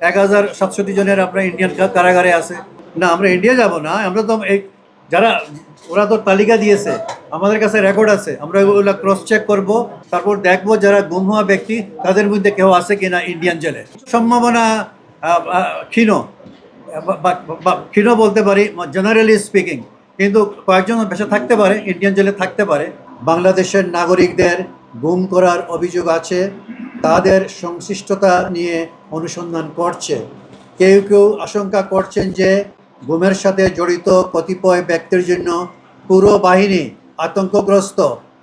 এক হাজার সাতষট্টি জনের আপনার ইন্ডিয়ান কা- কারাগারে আছে। না, আমরা ইন্ডিয়া যাব না। আমরা তো এই যারা ওরা তো তালিকা দিয়েছে। আমাদের কাছে রেকর্ড আছে। আমরা ওগুলো ক্রস চেক করব। তারপর দেখব যারা গুম হওয়া ব্যক্তি, তাদের মধ্যে কেউ আছে কিনা ইন্ডিয়ান জেলে। সম্ভাবনা ক্ষীণ। ক্ষীণ বলতে পারি জেনারেলি স্পিকিং কিন্তু কয়েকজন বেশি থাকতে পারে ইন্ডিয়ান জেলে থাকতে পারে। বাংলাদেশের নাগরিকদের গুম করার অভিযোগ আছে। তাদের সংশ্লিষ্টতা নিয়ে অনুসন্ধান করছে। কেউ কেউ আশঙ্কা করছেন যে গুমের সাথে জড়িত কতিপয় ব্যক্তির জন্য পুরো বাহিনী আতঙ্কগ্রস্ত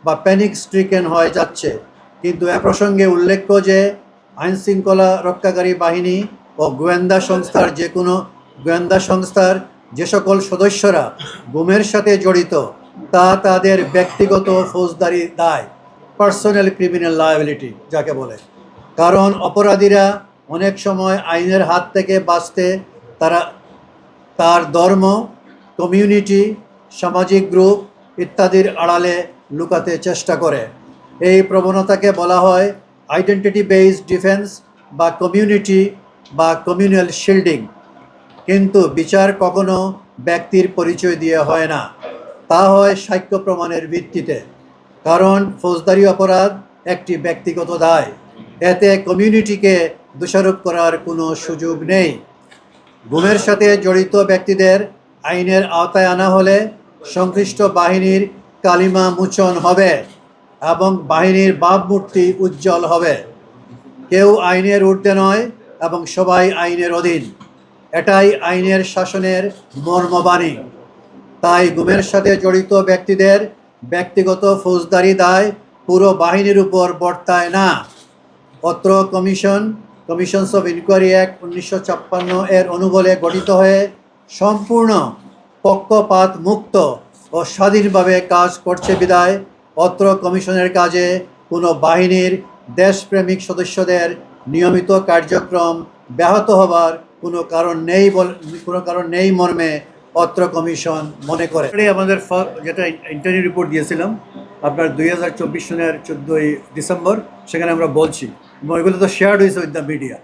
বা প্যানিক স্ট্রিকেন হয়ে যাচ্ছে। কিন্তু এ প্রসঙ্গে উল্লেখ্য যে আইনশৃঙ্খলা রক্ষাকারী বাহিনী ও গোয়েন্দা সংস্থার যে কোনো গোয়েন্দা সংস্থার যে সকল সদস্যরা গুমের সাথে জড়িত, তা তাদের ব্যক্তিগত ফৌজদারি দায়। পার্সোনাল ক্রিমিনাল লায়াবিলিটি যাকে বলে। কারণ অপরাধীরা অনেক সময় আইনের হাত থেকে বাঁচতে তারা তার ধর্ম কমিউনিটি সামাজিক গ্রুপ ইত্যাদির আড়ালে লুকাতে চেষ্টা করে। এই প্রবণতাকে বলা হয় আইডেন্টিটি বেসড ডিফেন্স বা কমিউনিটি বা কমিউনাল শিল্ডিং কিন্তু বিচার কখনো ব্যক্তির পরিচয় দিয়ে হয় না। তা হয় সাক্ষ্য প্রমাণের ভিত্তিতে। কারণ ফৌজদারি অপরাধ একটি ব্যক্তিগত দায়। এতে কমিউনিটিকে দোষারোপ করার কোনো সুযোগ নেই। গুমের সাথে জড়িত ব্যক্তিদের আইনের আওতায় আনা হলে সংশ্লিষ্ট বাহিনীর কালিমা মোচন হবে এবং বাহিনীর ভাবমূর্তি উজ্জ্বল হবে। কেউ আইনের ঊর্ধ্বে নয় এবং সবাই আইনের অধীন। এটাই আইনের শাসনের মর্মবাণী। তাই গুমের সাথে জড়িত ব্যক্তিদের ব্যক্তিগত ফৌজদারি দায় পুরো বাহিনীর উপর বর্তায় না। অত্র commission, commissions of inquiry act উনিশশো ছাপ্পান্ন এর অনুবলে গঠিত হয়ে সম্পূর্ণ পক্ষপাত মুক্ত ও স্বাধীনভাবে কাজ করছে বিদায়। অত্র কমিশনের কাজে কোনো বাহিনীর দেশপ্রেমিক সদস্যদের নিয়মিত কার্যক্রম ব্যাহত হবার কোনো কারণ নেই বল কোনো কারণ নেই মর্মে অত্র কমিশন মনে করে। এটাই আমাদের যেটা ইন্টারভিউ রিপোর্ট দিয়েছিলাম আপনার দুই হাজার চব্বিশ সনের চোদ্দোই ডিসেম্বর সেখানে আমরা বলছি। এগুলো তো শেয়ার হয়েছে উইথ দ্য মিডিয়া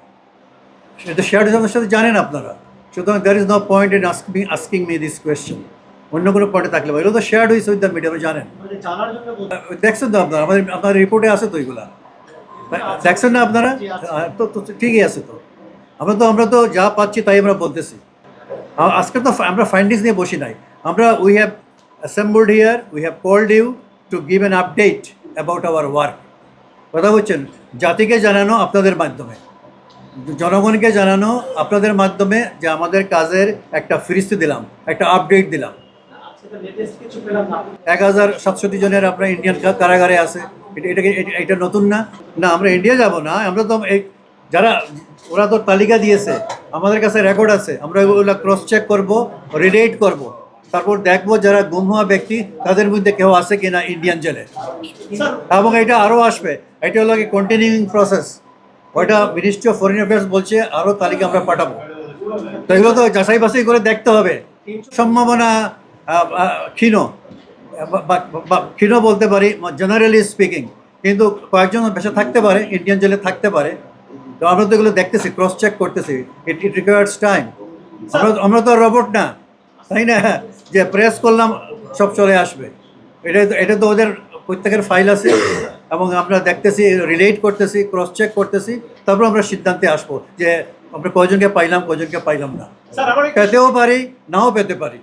এটা শেয়ার হয়েছে আমার সাথে জানেন আপনারা। সুতরাং there is no point in asking asking me this question অন্য কোনো পয়েন্টে থাকলে এগুলো তো শেয়ার হয়েছে উইথ দ্য মিডিয়া আপনি জানেন। দেখছেন তো আপনারা? আমাদের আপনার রিপোর্টে আছে তো এগুলা? দেখছেন না আপনারা? হ্যাঁ, তো তো ঠিকই আছে তো। আমরা তো আমরা তো যা পাচ্ছি তাই আমরা বলতেছি। আজকে তো আমরা ফাইন্ডিংস নিয়ে বসি নাই। আমরা we have assembled here we have called you to give an update about our work কথা বলছেন? জাতিকে জানানো আপনাদের মাধ্যমে। জনগণকে জানানো আপনাদের মাধ্যমে যে আমাদের কাজের একটা ফিরিস্তি দিলাম, একটা আপডেট দিলাম। এক হাজার সাতষট্টি জনের আপনার ইন্ডিয়ান কারাগারে আছে। এটা এটা নতুন না? না, আমরা ইন্ডিয়া যাব না। আমরা তো যারা, ওরা তো তালিকা দিয়েছে, আমাদের কাছে রেকর্ড আছে, আমরা ওগুলো ক্রস চেক করব রিলেট করব। তারপর দেখব যারা গুম হওয়া ব্যক্তি, তাদের মধ্যে কেউ আছে কিনা ইন্ডিয়ান জেলে এবং এটা আরও আসবে, এটা হলো কি প্রসেস ওইটা মিনিস্ট্রি অফ ফরেন অ্যাফেয়ার্স বলছে আরও তালিকা আমরা পাঠাবো। তো এগুলো তো যাচাই বাছাই করে দেখতে হবে। সম্ভাবনা ক্ষীণ। ক্ষীণ বলতে পারি জেনারেলি স্পিকিং কিন্তু কয়েকজন বেশি থাকতে পারে ইন্ডিয়ান জেলে থাকতে পারে। তো আমরা তো এগুলো দেখতেছি ক্রস চেক করতেছি। ইট ইট রিকোয়ার্স টাইম আমরা আমরা তো রোবট না তাই না? যে প্রেস করলাম সব চলে আসবে। এটা তো এটা তো ওদের প্রত্যেকের ফাইল আছে। এবং আমরা দেখতেছি রিলেট করতেছি ক্রস চেক করতেছি। তারপর আমরা সিদ্ধান্তে আসব যে আমরা কয়জনকে পাইলাম কয়জনকে পাইলাম না। পেতেও পারি নাও পেতে পারি।